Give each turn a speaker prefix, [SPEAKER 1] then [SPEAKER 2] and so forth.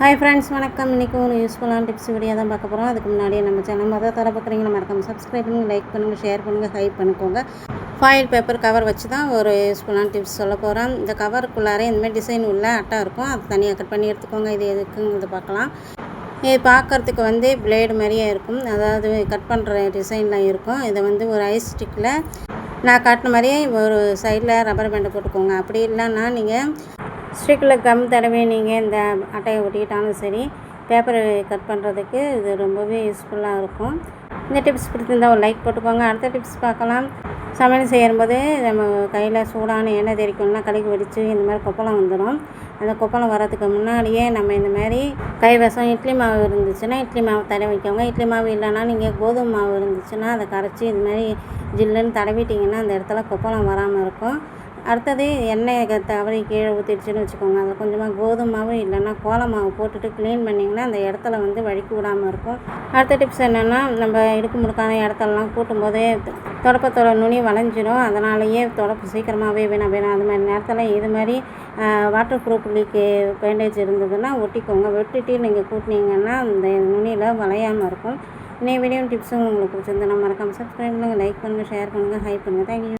[SPEAKER 1] Hi friends வணக்கம். இன்றைக்கி ஒரு யூஸ்ஃபுல்லான டிப்ஸ் வீடியோ தான் பார்க்க போகிறோம் அதுக்கு முன்னாடியே நம்ம சேனல் மொதல் தர பார்க்குறீங்களா மறக்காம சப்ஸ்கிரைப் பண்ணுங்கள் லைக் பண்ணுங்கள் ஷேர் பண்ணுங்கள் ஹைப் பண்ணிக்கோங்க. ஃபாயில் பேப்பர் கவர் வச்சு தான் ஒரு யூஸ்ஃபுல்லான டிப்ஸ் சொல்ல போகிறோம் இந்த கவருக்குள்ளாரே இந்தமாதிரி டிசைன் உள்ள அட்டை இருக்கும். அது தனியாக கட் பண்ணி எடுத்துக்கோங்க. இது எதுக்குங்கிறது பார்க்கலாம். இது பார்க்குறதுக்கு வந்து பிளேடு மாதிரியே இருக்கும். அதாவது கட் பண்ணுற டிசைன்லாம் இருக்கும். இதை வந்து ஒரு ஐஸ் ஸ்டிக்கில் நான் காட்டின மாதிரியே ஒரு சைடில் ரப்பர் பேண்டை போட்டுக்கோங்க. அப்படி இல்லைன்னா நீங்கள் ஸ்டிக்கில் கம் தடவி நீங்கள் இந்த அட்டையை ஒட்டிக்கிட்டாலும் சரி பேப்பரை கட் பண்ணுறதுக்கு இது ரொம்பவே யூஸ்ஃபுல்லாக இருக்கும். இந்த டிப்ஸ் பிடிச்சிருந்தா ஒரு லைக் போட்டுக்கோங்க. அடுத்த டிப்ஸ் பார்க்கலாம். சமையல் செய்யும்போது நம்ம கையில் சூடான எண்ணெய் தெரிக்கணும்னா கடைக்கு வெடித்து இந்த மாதிரி கொப்பளம் வந்துடும். அந்த கொப்பளம் வரதுக்கு முன்னாடியே நம்ம இந்த மாதிரி கைவசம் இட்லி மாவு இருந்துச்சுன்னா இட்லி மாவு தடவிக்கோங்க இட்லி மாவு இல்லைன்னா நீங்கள் கோதுமை மாவு இருந்துச்சுன்னா அதை கரைச்சி இது மாதிரி ஜில்லுன்னு தடவிட்டிங்கன்னா அந்த இடத்துல கொப்பளம் வராமல் இருக்கும். அடுத்தது எண்ணெயை தவறி கீழே ஊற்றிடுச்சுன்னு வச்சுக்கோங்க. அதில் கொஞ்சமாக கோதுமாவு இல்லைன்னா கோலமாவு போட்டுட்டு க்ளீன் பண்ணிங்கன்னா அந்த இடத்துல வந்து வழுக்கி விடாமல் இருக்கும். அடுத்த டிப்ஸ் என்னென்னா நம்ம இடுக்கு முடுக்கான இடத்தெல்லாம் கூட்டும்போதே தொடப்பத்தோட நுனி வளைஞ்சிடும் அதனாலேயே தொடப்பு சீக்கிரமாகவே வேணாம் வேணாம் அது மாதிரி நேரத்தில் இது மாதிரி வாட்டர் ப்ரூஃப் லீக்கு பேண்டேஜ் இருந்ததுன்னா ஒட்டிக்கோங்க. வெட்டிட்டு நீங்கள் கூட்டினீங்கன்னா அந்த நுனியில் வளையாமல் இருக்கும். இன்னைய வீடியோ டிப்ஸும் உங்களுக்கு பிடிச்சிருந்தா மறக்காமல் சப்ஸ்கிரைப் பண்ணுங்கள் லைக் பண்ணுங்கள் ஷேர் பண்ணுங்கள் ஹைப் பண்ணுங்கள் தேங்க்யூ